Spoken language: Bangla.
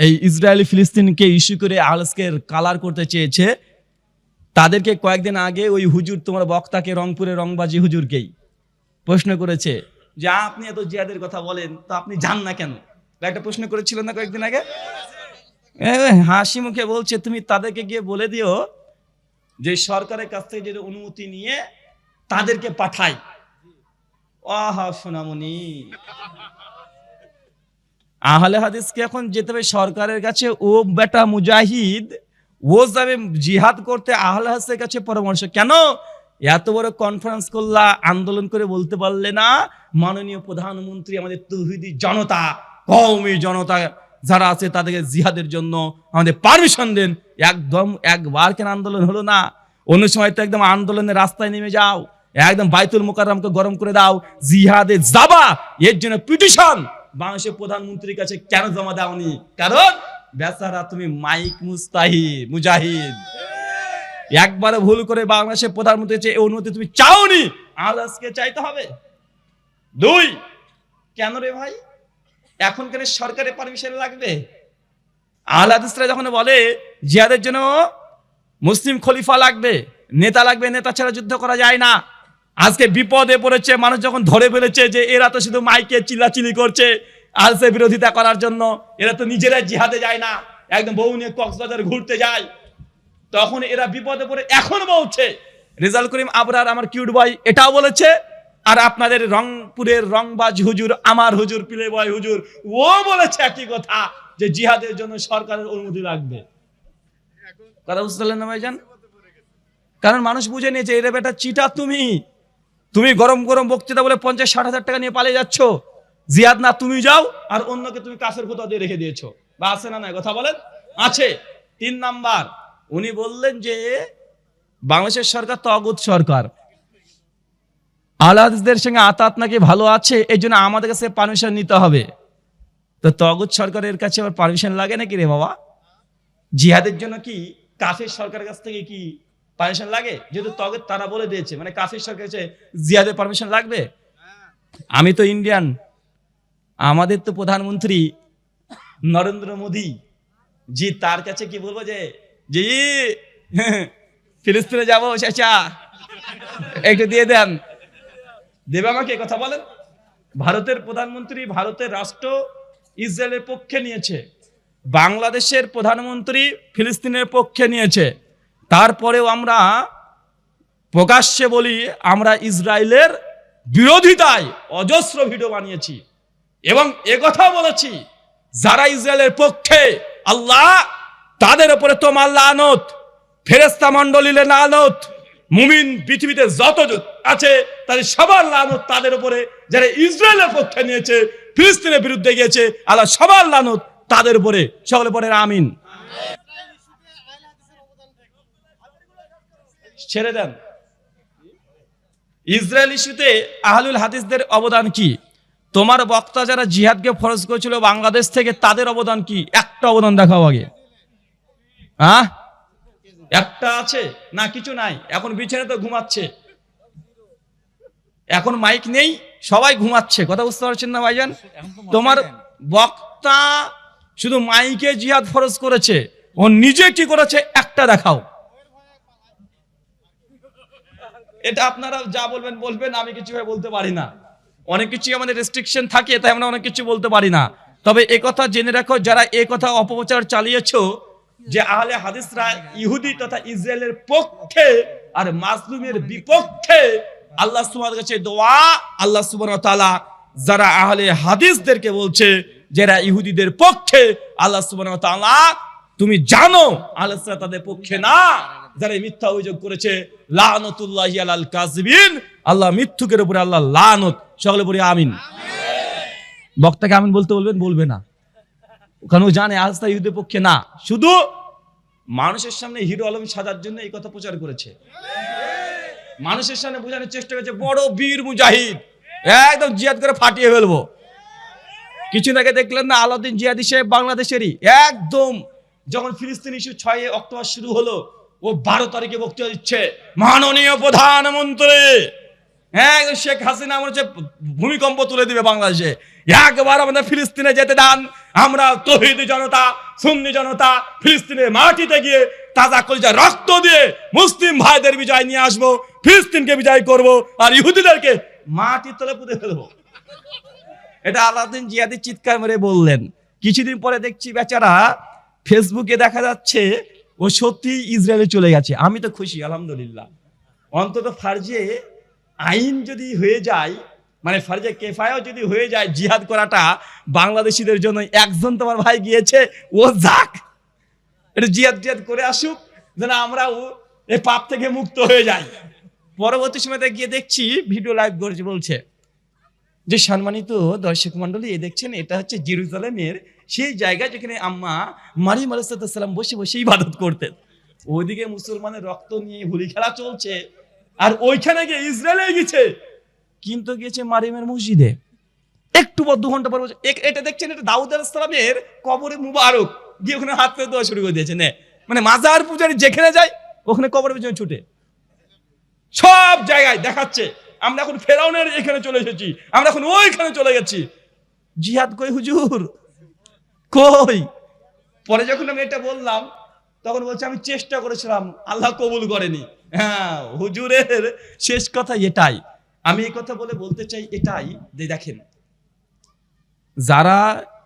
এই ইসরায়েলি ফিলিস্তিনকে ইস্যু করে আলসকে কালার করতে চেয়েছে। তাদেরকে কয়েকদিন আগে ওই হুজুর তোমার বক্তাকে রংপুরে রংবাজি হুজুরকেই প্রশ্ন করেছে যে আপনি এত জিয়াদের কথা বলেন, তো আপনি যান না কেন? একটা প্রশ্ন করেছিলেন না কয়েকদিন আগে? হাসি মুখে বলছে, তুমি তাদেরকে গিয়ে বলে দিও যে, সরকারের কাছ থেকে যদি অনুমতি নিয়ে তাদেরকে পাঠাই। আহা, সোনামণি। আহলে হাদিসকে এখন যেতে হবে সরকারের কাছে। ও বেটা মুজাহিদ, ও যাবে জিহাদ করতে আহলে হাদিসের কাছে পরামর্শ। কেন? এত বড় কনফারেন্স করলা, আন্দোলন করে বলতে পারলে না, মাননীয় প্রধানমন্ত্রী আমাদের তৌহিদি জনতা, কওমি জনতা যারা আছে তাদেরকে জিহাদের জন্য আমাদের পারমিশন দেন। একদম একবার কেন আন্দোলন হলো না? অন্য সময় তো একদম আন্দোলনের রাস্তায় নেমে যাও, একদম বাইতুল মোকাররমকে গরম করে দাও, জিহাদে যাবা, এর জন্য পিটিশন। বাংলাদেশের প্রধানমন্ত্রীর কাছে কেন জমা দাওনি কারণ, বেচারা তুমি মাইক মুস্তাহি মুজাহিদ। একবারে ভুল করে বাংলাদেশের প্রধানমন্ত্রী এই অনুমতি তুমি চাওনি। আলাসকে চাইতে হবে? দুই, কেন রে ভাই? এখন কেন সরকারের পারমিশন লাগবে? আলাদিসরা যখন বলে, জিহাদের জন্য মুসলিম খলিফা লাগবে, নেতা লাগবে, নেতা ছাড়া যুদ্ধ করা যায় না। আজকে বিপদে পড়েছে, মানুষ যখন ধরে ফেলেছে যে এরা তো শুধু মাইকে চিল্লাচিলি করছে আলসে বিরোধিতা করার জন্য, এরা তো নিজেরাই জিহাদে যায় না, একদম বউ নিয়ে কক্সবাজার ঘুরতে যায়। তখন এরা বিপদে পড়ে, এখন বলছে রেজাল করিম আবরার, আমার কিউট বয় এটাও বলেছে, আর আপনাদের রংপুরের রংবাজ হুজুর, আমার হুজুর, পিলে বয় হুজুর, ও বলেছে একই কথা, যে জিহাদের জন্য সরকারের অনুমতি লাগবে। কথা বুঝতে পারলেন না ভাইজান কারণ মানুষ বুঝে নিয়েছে, এরে বেটা, চিটা তুমি। তুমি গরম গরম বক্তৃতা বলে পঞ্চাশ, ষাট হাজার টাকা নিয়ে পালিয়ে যাচ্ছ। জিয়াদ না, তুমি যাও, আর অন্যকে তুমি কাছের কোথাও দিয়ে রেখে দিয়েছ। বা আছে না নাই, কথা বলেন? আছে। তিন নাম্বার, উনি বললেন যে, বাংলাদেশের সরকার তো অগুত সরকার। আলাহাদিসদের সঙ্গে আতাত নাকি ভালো আছে, এই জন্য আমাদের কাছে পারমিশন নিতে হবে। তো তগুত সরকারের কাছে আবার পারমিশন লাগে নাকি রে বাবা? জিহাদের জন্য কি কাফের সরকারের কাছ থেকে কি পারমিশন লাগে? যেহেতু তগত তারা বলে দিয়েছে। মানে কাফের সরকার জিয়াদের পারমিশন লাগবে? আমি তো ইন্ডিয়ান আমাদের তো প্রধানমন্ত্রী নরেন্দ্র মোদী। জি, তার কাছে কি বলব যে, জি, ফিলিস্তিনে যাব, চাচা। একটু দিয়ে দেন। দেবে আমাকে কথা বলেন? ভারতের প্রধানমন্ত্রী ভারতের রাষ্ট্র ইসরায়েলের পক্ষে নিয়েছে। বাংলাদেশের প্রধানমন্ত্রী ফিলিস্তিনের পক্ষে নিয়েছে। তারপরেও আমরা প্রকাশ্যে বলি, আমরা ইসরায়েলের বিরোধিতায় অজস্র ভিডিও বানিয়েছি এবং একথা বলেছি, যারা ইসরায়েলের পক্ষে আল্লাহ, তাদের উপরে তোমার লানত ফেরেস্তা মন্ডলীর লানত, মুমিন পৃথিবীতে যত আছে, তাদের সবার লানত তাদের উপরে, যারা ইসরায়েলের পক্ষে নিয়েছে, ফিলিস্তিনের বিরুদ্ধে গিয়েছে, আল্লাহ সবার লানত তাদের উপরে। সকলে পরে আমিন। ছেড়ে দেন। ইসরায়েল ইস্যুতে আহলুল হাদিসদের অবদান কি? তোমার বক্তা যারা জিহাদকে ফরজ করেছিল বাংলাদেশ থেকে তাদের অবদান কি? একটা অবদান দেখাও আগে। হ্যাঁ একটা আছে না কিছু নাই। এখন বিছানে তো ঘুমাচ্ছে। এখন মাইক নেই সবাই ঘুমাচ্ছে। কথা বুঝতে পারছেন না ভাইজান? তোমার বক্তা শুধু মাইকে জিহাদ ফরজ করেছে ও নিজে কি করেছে? একটা দেখাও। এটা আপনারা যা বলবেন বলবেন, আমি কিছু বলতে পারি না। অনেক কিছু আমাদের রেস্ট্রিকশন থাকে, তাই আমরা অনেক কিছু বলতে পারি না। তবে এ কথা জেনে রাখো, যারা এ কথা অপপ্রচার চালিয়েছো, যে আহলে হাদিসরা ইহুদি তথা ইসরায়েলের পক্ষে আর মাসলুমের বিপক্ষে, আল্লাহ সুবহানাহু কাছে দোয়া, আল্লাহ ওয়া তাআলা যারা আহলে হাদিসদেরকে বলছে, যারা ইহুদিদের পক্ষে, আল্লাহ ওয়া তাআলা, তুমি জানো আল্লাহ তাদের পক্ষে না। যারা মিথ্যা অভিযোগ করেছে লানতুল্লাহি আলাল কাযিবিন আল্লাহ মিথ্যুকের উপরে আল্লাহ লানত সকলে বলি আমিন। বক্তাকে আমিন বলতে বলবেন বলবে না। কারণ ও জানে আস্থা ইহুদের পক্ষে না। শুধু মানুষের সামনে হিরো আলম সাজার জন্য এই কথা প্রচার করেছে। মানুষের সামনে বোঝানোর চেষ্টা করেছে বড় বীর মুজাহিদ একদম জিয়াদ করে ফাটিয়ে ফেলব। কিছুদিন আগে দেখলেন না আলাউদ্দিন জিয়াদি সাহেব বাংলাদেশেরই একদম। যখন ফিলিস্তিন ইস্যু ছয় অক্টোবর শুরু হলো ও বারো তারিখে বক্তৃতা দিচ্ছে। মাননীয় প্রধানমন্ত্রী! হ্যাঁ শেখ হাসিনা মনে হচ্ছে ভূমিকম্প তুলে দিবে বাংলাদেশে। একবার আমাদের ফিলিস্তিনে যেতে দেন। আমরা তহিদি জনতা, সুন্নি জনতা ফিলিস্তিনের মাটিতে গিয়ে তাজা কলিজা রক্ত দিয়ে মুসলিম ভাইদের বিজয় নিয়ে আসব, ফিলিস্তিনকে বিজয় করব আর ইহুদিদেরকে মাটির তলে পুঁতে ফেলব। এটা আলাদিন জিয়াদি চিৎকার মেরে বললেন। কিছুদিন পরে দেখছি বেচারা ফেসবুকে দেখা যাচ্ছে ও সত্যি ইসরায়েলে চলে গেছে। আমি তো খুশি, আলহামদুলিল্লাহ। অন্তত ফার্জে আইন যদি হয়ে যায় মানে ফার্জে কেফায়ও যদি হয়ে যায়, জিহাদ করাটা বাংলাদেশিদের জন্য একজন তোমার ভাই গিয়েছে, ও যাক। এটা জিহাদ জিহাদ করে আসুক, যেন আমরা ও এই পাপ থেকে মুক্ত হয়ে যাই। পরবর্তী সময়তে গিয়ে দেখছি, ভিডিও লাইভ করছে বলছে। যে সম্মানিত দর্শক মন্ডলী এ দেখছেন, এটা হচ্ছে জেরুজালেমের সেই জায়গা যেখানে আম্মা মারিম আলাইসাল্লাম বসে বসে ইবাদত করতেন। ওইদিকে মুসলমানের রক্ত নিয়ে হুলি খেলা চলছে আর ওইখানে গিয়ে ইসরায়েলে গেছে। কিন্তু গিয়েছে মারিমের মসজিদে। একটু দু ঘণ্টা পর এটা দেখছেন, এটা দাউদ আলাইসালামের কবরে মুবারক। গিয়ে ওখানে হাত পেয়ে দেওয়া শুরু করে দিয়েছে, নে। মানে মাজার পূজারি যেখানে যায়, ওখানে কবরের পিছনে ছুটে। সব জায়গায় দেখাচ্ছে। আমরা এখন ফেরাউনের এখানে চলে এসেছি। আমরা এখন ওইখানে চলে গেছি। জিহাদ কই হুজুর? কই? পরে যখন আমি এটা বললাম, তখন বলছে, আমি চেষ্টা করেছিলাম, আল্লাহ কবুল করেনি। হ্যাঁ হুজুরের শেষ কথা এটাই। আমি এই কথা বলে বলতে চাই এটাই। যে দেখেন, যারা